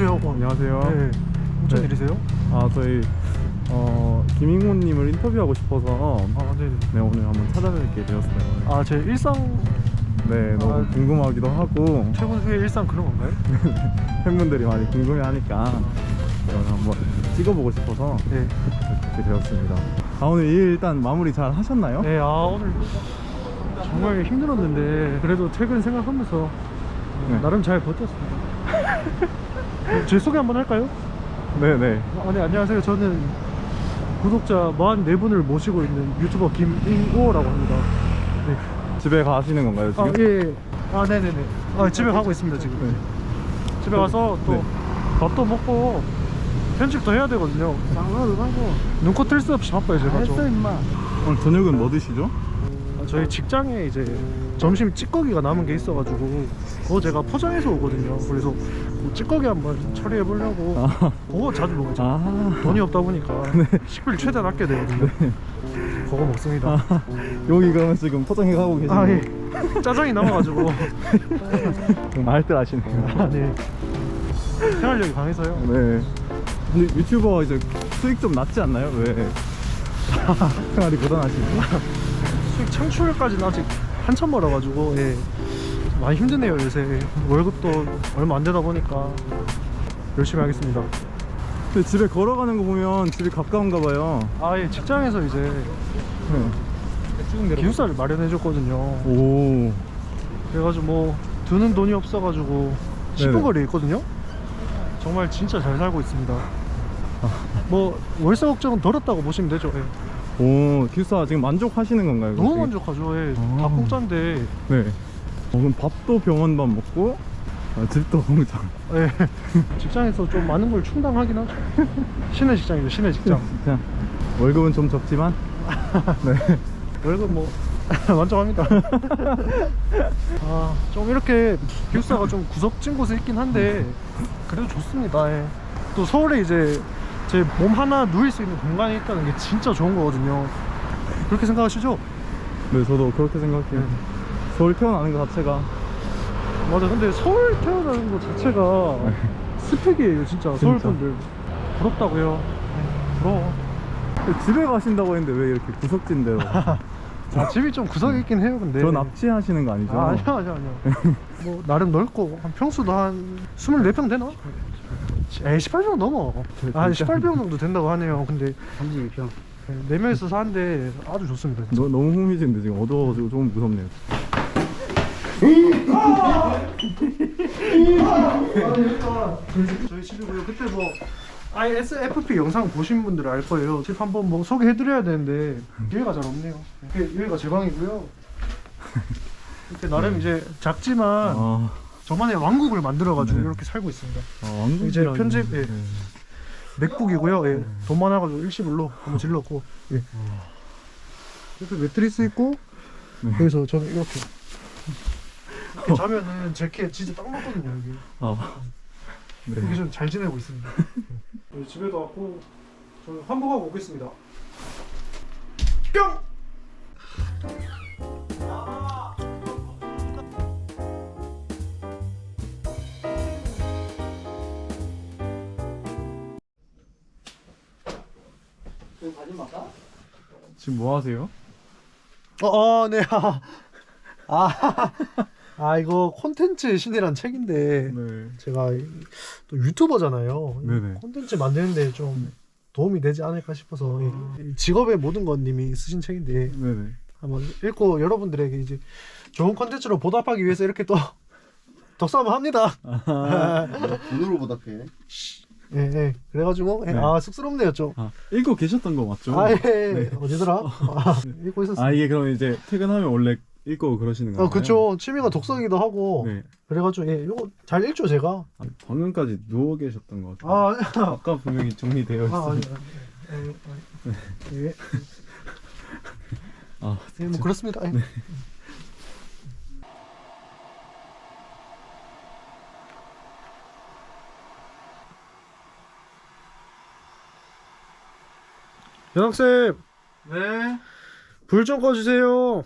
안녕하세요. 어, 안녕하세요. 네. 무슨 네. 일이세요? 아 저희 어 김인곤님을 인터뷰하고 싶어서 아, 네. 네 오늘 한번 찾아뵙게 되었어요. 아, 제 일상 네 너무 아. 궁금하기도 하고 최근 후의 일상 그런 건가요? 팬분들이 많이 궁금해하니까 저는 한번 찍어보고 싶어서 네. 이렇게 되었습니다. 아 오늘 일 일단 마무리 잘 하셨나요? 네, 아 오늘 정말 힘들었는데 그래도 퇴근 생각하면서 네. 나름 잘 버텼습니다. 네, 제 소개 한번 할까요? 네네. 아, 네, 안녕하세요. 저는 구독자 44분을 모시고 있는 유튜버 김인고라고 합니다. 네. 집에 가시는 건가요 지금? 아, 예, 예. 아, 네네네. 아, 집에 가고 있습니다, 지금. 네. 집에 가서 또 네. 밥도 먹고 편집도 해야 되거든요. 장난을 하고 눈코 뜰새 없이 바빠요, 제가 했어 좀. 임마 오늘 저녁은 뭐 드시죠? 아, 저희 직장에 이제 점심 찌꺼기가 남은 게 있어가지고 그거 제가 포장해서 오거든요. 그래서 그 찌꺼기 한번 처리해 보려고 아, 그거 자주 먹죠. 아 돈이 없다 보니까 식비를 최대한 아껴야 되거든요. 그거 먹습니다. 여기 그러면 지금 포장해 가고 계시는 아, 거 예. 짜장이 남아가지고. 말들 하시네요. 아, 네. 생활력이 강해서요. 네. 근데 유튜버 이제 수익 좀 낮지 않나요? 왜 생활이 고단하시죠? 창출까지는 아직 한참 멀어가지고, 예. 많이 힘드네요, 요새. 월급도 얼마 안 되다 보니까. 열심히 하겠습니다. 근데 집에 걸어가는 거 보면 집이 가까운가 봐요. 아, 예. 직장에서 이제 네. 기숙사를 마련해 줬거든요. 오. 그래가지고 뭐, 드는 돈이 없어가지고, 10분 네네. 거리에 있거든요. 정말 진짜 잘 살고 있습니다. 뭐, 월세 걱정은 덜었다고 보시면 되죠. 예. 오, 기숙사 지금 만족하시는 건가요? 너무 그럼 만족하죠. 예. 아. 다 공짜인데. 네. 어, 그럼 밥도 병원밥 먹고 아, 집도 공장. 예. 직장에서 좀 많은 걸 충당하긴 하죠. 시내 직장이죠, 시내 직장. 그냥 월급은 좀 적지만 네. 월급 뭐 만족합니다. 아, 좀 이렇게 기숙사가 좀 구석진 곳에 있긴 한데 그래도 좋습니다. 예. 또 서울에 이제 제 몸 하나 누일 수 있는 공간이 있다는 게 진짜 좋은 거거든요. 그렇게 생각하시죠? 네, 저도 그렇게 생각해요. 서울 태어나는 것 자체가 맞아. 근데 서울 태어나는 것 자체가 스펙이에요, 진짜. 서울. 분들 부럽다고요. 네, 부러워. 집에 가신다고 했는데 왜 이렇게 구석진 데로? 아, 집이 좀 구석에 있긴 해요, 근데. 저 납치하시는 거 아니죠? 아, 아니요, 아니요, 아니요. 뭐, 나름 넓고, 한 평수도 한 24평 되나? 에이, 18평 넘어. 아, 한 진짜? 18평 정도 된다고 하네요. 근데, 32평 4명이서 사는데 아주 좋습니다. 진짜. 너, 너무 흥미진데 지금 어두워가지고 조금 무섭네요. 저희 집이고요. 그때 뭐, ISFP 영상 보신 분들 알 거예요. 집 한번 뭐 소개해드려야 되는데, 기회가 잘 없네요. 이게 여기가 제 방이고요. 이렇게 나름 이제 작지만, 아, 저만의 왕국을 만들어가지고 네. 이렇게 살고 있습니다. 아 왕국 이제 편집, 예. 네. 맥북이고요. 예. 돈 많아가지고 일시불로 한번 질렀고. 예. 이렇게 매트리스 있고 네. 여기서 저는 이렇게 이렇게 자면은 제게 진짜 딱 맞거든요 여기. 아, 네. 여기 좀 잘 지내고 있습니다. 예. 집에도 왔고 저는 환복하고 오겠습니다. 뿅. 지금 뭐 하세요? 어, 어 네. 아, 아, 아 이거 콘텐츠 신이란 책인데 네. 제가 이- 또 유튜버잖아요. 이 네네. 콘텐츠 만드는데 좀 도움이 되지 않을까 싶어서 이- 이 직업의 모든 건 님이 쓰신 책인데 네네. 한번 읽고 여러분들에게 이제 좋은 콘텐츠로 보답하기 위해서 이렇게 또 덕사함을 합니다. 돈으로 보답해 예, 예. 그래가지고 예, 네. 아 쑥스럽네요 좀. 아, 읽고 계셨던 거 맞죠? 아 예. 네. 어디더라? 아, 읽고 있었어요. 아, 이게 그럼 이제 퇴근하면 원래 읽고 그러시는 거예요? 어, 그쵸. 취미가 독서이기도 하고. 네. 그래가지고, 예, 이거 잘 읽죠, 제가. 아, 방금까지 누워 계셨던 것 같아요. 아, 아까 분명히 정리되어 아, 있어요. 아니, 아니, 아니. 예, 아, 예, 뭐 그렇습니다. 예. 연학생, 네. 불 좀 꺼주세요.